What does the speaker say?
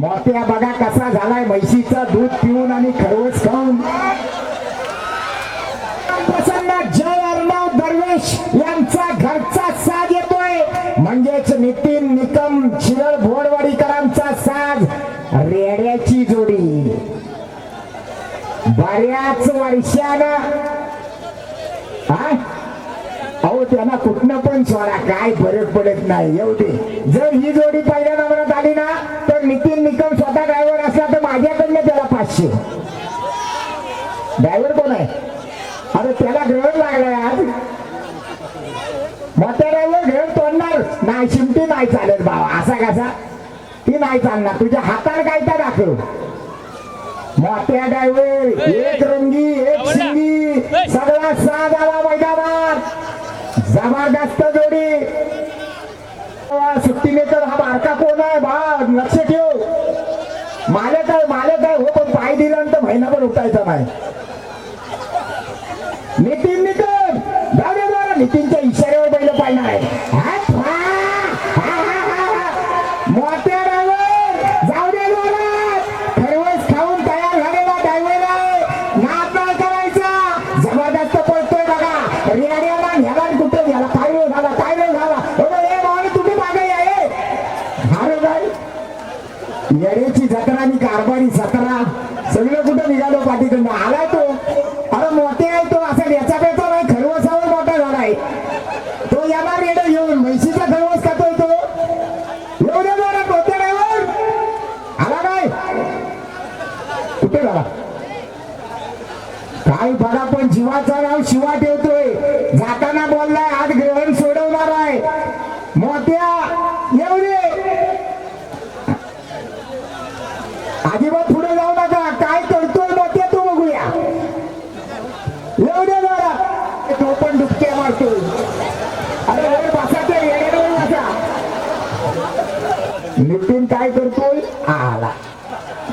मोत्या बघा कसा झालाय म्हैशीचं दूध पिऊन आणि खरवस खाऊन. प्रसन्न जय अर्णव दरवेश यांचा घरचा साज येतोय. म्हणजेच नितीन निकम शिरळ भोडवाडीकरांचा साज रेड्याची जोडी. बऱ्याच वर्षानं अहो त्यांना कुठनं पण सोडा. काय फरक पडत नाही. एवढे जर ही जोडी पहिल्या नंबरात आली ना तर नितीन पाचशे ड्रायव्हर कोण आहे? अरे त्याला ग्रहण लागलाय आज. म्हाताऱ्याला ग्रहण तोडणार. नाही शिमटी नाही चालेल बाबा असा कसा? ती नाही चालणार. तुझ्या हाताला काय त्या दाखव. मोठ्या ड्रायव्हर एक रंगी एक शिंगी सगळा साज आला मैदानात. जबरदस्त जोडी. सुट्टी मेकर हा बारका कोण आहे? बा लक्ष ठेव मालक आहे मालक आहे हो पण पाय महिनाभर उठायचा नाही. नितीन नितीन! जाऊ दे नितीनच्या इशाऱ्यावर पहिलं पाहिलं आहे. करायचा. बघा. काय झाला? काय झाला? हो मागे जत्रा आणि कारभारी सतरा पाठीतून आलाय तो. अरे मोठे आहे तो असं याचा पेचा नाही खरवसावर मोठा झाला आहे. तो येणार रेड येऊन म्हैशीचा खरवस खातोय तो. येऊ दे बरं मोठे ड्रायव्हर. आला काय? कुठे झाला? काय बघा पण जीवाचा नाव शिवा ठेवतोय. जाताना बोललाय आज ग्रहण सोडवणार आहे. मोठ्या येऊ दे. अजिबात पुढे जाऊ नका काय करतोय मोठ्या तो बघूया येऊ दे जरा तो पण डुबक्या मारतोय अरे वर बसा ते येण्यावर बसा नितीन काय करतो